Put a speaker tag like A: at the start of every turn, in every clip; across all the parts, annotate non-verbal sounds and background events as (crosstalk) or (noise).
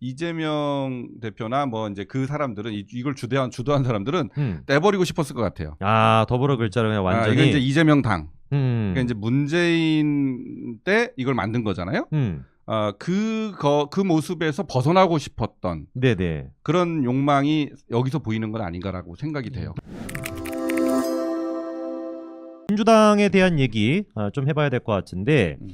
A: 이재명 대표나 뭐 이제 그 사람들은 이- 이걸 주도한 주도한 사람들은
B: 음.
A: 떼버리고 싶었을 것 같아요.
B: 아 더불어 글자로 그냥
A: 아,
B: 완전히.
A: 이건 이제 이재명 당.
B: 음.
A: 그러니까 이제 문재인 때 이걸 만든 거잖아요.
B: 음.
A: 어, 그거 그 모습에서 벗어나고 싶었던
B: 네네.
A: 그런 욕망이 여기서 보이는 건 아닌가라고 생각이 돼요.
B: 민주당에 대한 얘기 아, 좀 해봐야 될 것 같은데
A: 음.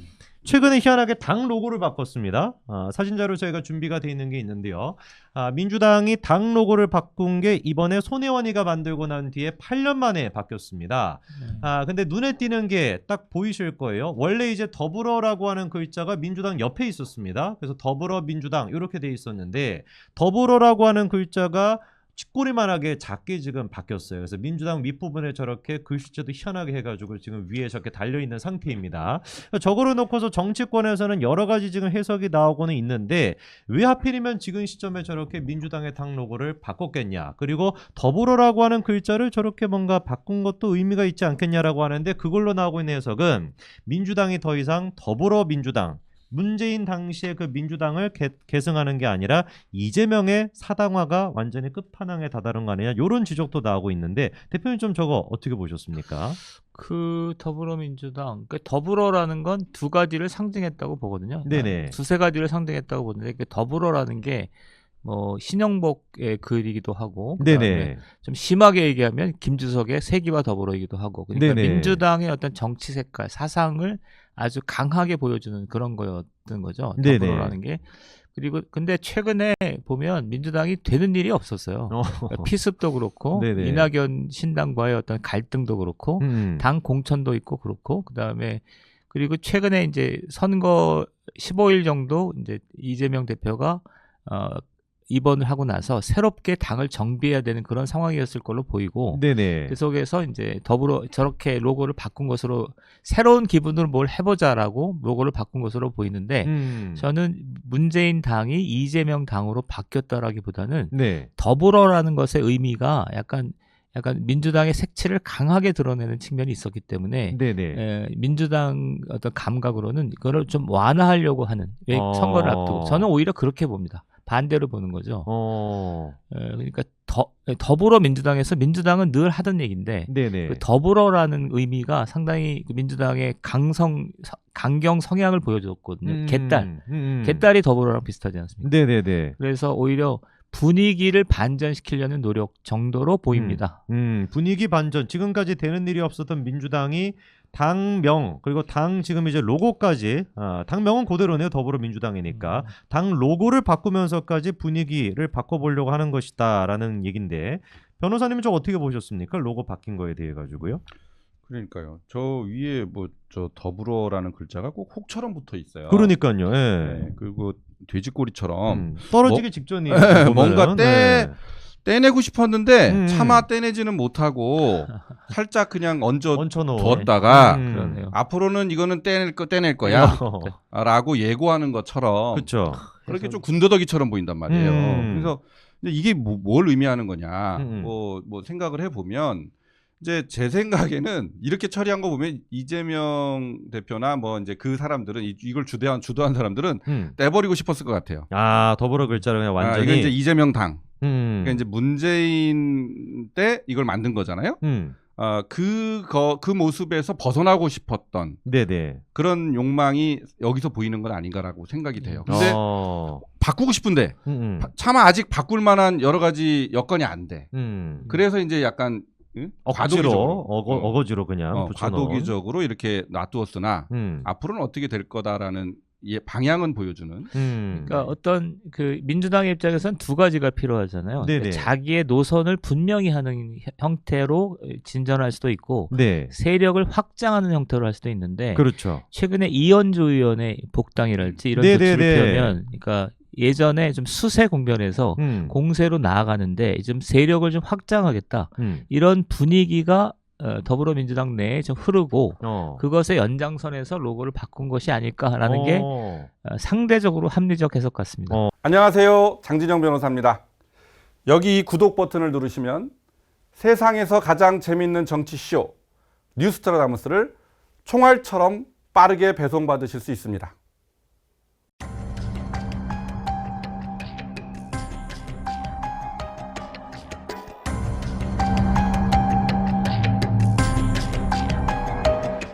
B: 최근에 희한하게 당 로고를 바꿨습니다. 아, 사진자로 저희가 준비가 돼 있는 게 있는데요. 아, 민주당이 당 로고를 바꾼 게 이번에 손혜원이가 만들고 난 뒤에 8년 만에 바뀌었습니다. 아 근데 눈에 띄는 게 딱 보이실 거예요. 원래 이제 더불어라고 하는 글자가 민주당 옆에 있었습니다. 그래서 더불어 민주당 이렇게 돼 있었는데 더불어라고 하는 글자가 쥐꼬리만하게 작게 지금 바뀌었어요. 그래서 민주당 밑부분에 저렇게 글씨체도 희한하게 해가지고 지금 위에 저렇게 달려 있는 상태입니다. 저거를 놓고서 정치권에서는 여러 가지 지금 해석이 나오고는 있는데 왜 하필이면 지금 시점에 저렇게 민주당의 당 로고를 바꿨겠냐? 그리고 더불어라고 하는 글자를 저렇게 뭔가 바꾼 것도 의미가 있지 않겠냐라고 하는데 그걸로 나오고 있는 해석은 민주당이 더 이상 더불어민주당 문재인 당시의 그 민주당을 개, 계승하는 게 아니라 이재명의 사당화가 완전히 끝판왕에 다다른 거 아니냐 이런 지적도 나오고 있는데 대표님 좀 저거 어떻게 보셨습니까?
C: 그 더불어민주당, 그 더불어라는 건 두 가지를 상징했다고 보거든요.
B: 네네.
C: 두세 가지를 상징했다고 보는데 그 더불어라는 게 뭐 신영복의 글이기도 하고
B: 네네.
C: 좀 심하게 얘기하면 김주석의 세기와 더불어이기도 하고 그러니까
B: 네네.
C: 민주당의 어떤 정치 색깔, 사상을 아주 강하게 보여주는 그런 거였던 거죠.
B: 네네.
C: 더불어라는 게 그리고 근데 최근에 보면 민주당이 되는 일이 없었어요.
B: 어.
C: 그러니까 피습도 그렇고 (laughs)
B: 네네.
C: 이낙연 신당과의 어떤 갈등도 그렇고
B: 음.
C: 당 공천도 있고 그렇고 그다음에 그리고 최근에 이제 선거 15일 정도 이제 이재명 대표가 어 입원을 하고 나서 새롭게 당을 정비해야 되는 그런 상황이었을 걸로 보이고
B: 네네.
C: 그 속에서 이제 더불어 저렇게 로고를 바꾼 것으로 새로운 기분으로 뭘 해보자라고 로고를 바꾼 것으로 보이는데
B: 음.
C: 저는 문재인 당이 이재명 당으로 바뀌었다라기보다는
B: 네.
C: 더불어라는 것의 의미가 약간 약간 민주당의 색채를 강하게 드러내는 측면이 있었기 때문에. 에, 민주당 어떤 감각으로는 이거를 좀 완화하려고 하는 왜
B: 어.
C: 선거를 앞두고 저는 오히려 그렇게 봅니다. 반대로 보는 거죠.
B: 어.
C: 에, 그러니까 더 더불어 민주당에서 민주당은 늘 하던 얘기인데
B: 네네.
C: 그 더불어라는 의미가 상당히 그 민주당의 강성 서- 강경 성향을 보여줬거든요.
B: 음,
C: 개딸
B: 음, 음.
C: 개딸이 더불어랑 비슷하지 않습니까?
B: 네네네.
C: 그래서 오히려 분위기를 반전시키려는 노력 정도로 보입니다.
B: 음, 분위기 반전. 지금까지 되는 일이 없었던 민주당이 당명 그리고 당 지금 이제 로고까지 아, 당명은 그대로네요. 더불어민주당이니까
C: 음.
B: 당 로고를 바꾸면서까지 분위기를 바꿔보려고 하는 것이다라는 얘긴데 변호사님은 좀 어떻게 보셨습니까? 로고 바뀐 거에 대해 가지고요.
A: 그러니까요. 저 위에 뭐 저 더불어라는 글자가 꼭 혹처럼 붙어 있어요.
B: 그러니까요. 예.
A: 네, 그리고 돼지꼬리처럼
B: 음, 떨어지기 직전이에요.
A: 네,
B: 보면은.
A: 뭔가 떼- 떼내고 싶었는데
B: 음.
A: 차마 떼내지는 못하고 (laughs) 살짝 그냥 얹어
B: 얹혀놓은
A: 두었다가
B: 음.
C: 그러네요.
A: 앞으로는 이거는 떼낼 거 떼낼 거야라고 예고하는 것처럼
B: 그렇죠.
A: 그렇게 좀 군더더기처럼 보인단 말이에요.
B: 음.
A: 그래서 근데 이게 뭐, 뭘 의미하는 거냐
B: 음.
A: 뭐, 뭐 생각을 해보면 이제 제 생각에는 이렇게 처리한 거 보면 이재명 대표나 뭐 이제 그 사람들은 이, 이걸 주도한 주도한 사람들은
B: 음.
A: 떼버리고 싶었을 것 같아요.
B: 아 더불어 글자로 그냥
A: 아,
B: 완전히
A: 이건 이제 이재명 당.
B: 음.
A: 그러니까 이제 문재인 때 이걸 만든 거잖아요.
B: 음.
A: 어, 그거 그 모습에서 벗어나고 싶었던
B: 네네.
A: 그런 욕망이 여기서 보이는 건 아닌가라고 생각이 돼요. 근데
B: 어.
A: 바꾸고 싶은데
B: 음, 음.
A: 바- 차마 아직 바꿀 만한 여러 가지 여건이 안 돼.
B: 음.
A: 그래서 이제 약간 응? 과도기적으로
B: 어거,
A: 어,
B: 어거지로 그냥
A: 어. 과도기적으로 이렇게 놔두었으나
B: 음.
A: 앞으로는 어떻게 될 거다라는 예, 방향은 보여주는.
B: 음.
C: 그러니까 어떤 그 민주당의 입장에서는 두 가지가 필요하잖아요.
B: 네네.
C: 그러니까 자기의 노선을 분명히 하는 형태로 진전할 수도 있고
B: 네.
C: 세력을 확장하는 형태로 할 수도 있는데
B: 그렇죠.
C: 최근에 이현주 의원의 복당이랄지 이런
B: 네네네.
C: 조치를 펴면 그러니까 예전에 좀 수세 공변에서
B: 음.
C: 공세로 나아가는데 좀 세력을 좀 확장하겠다
B: 음.
C: 이런 분위기가 어, 더불어민주당 내에 좀 흐르고
B: 어.
C: 그것의 연장선에서 로고를 바꾼 것이 아닐까라는 게
B: 어.
C: 어, 상대적으로 합리적 해석 같습니다.
B: 어.
A: 안녕하세요. 장진영 변호사입니다. 여기 이 구독 버튼을 누르시면 세상에서 가장 재밌는 정치쇼 뉴스트라다무스를 총알처럼 빠르게 배송받으실 수 있습니다.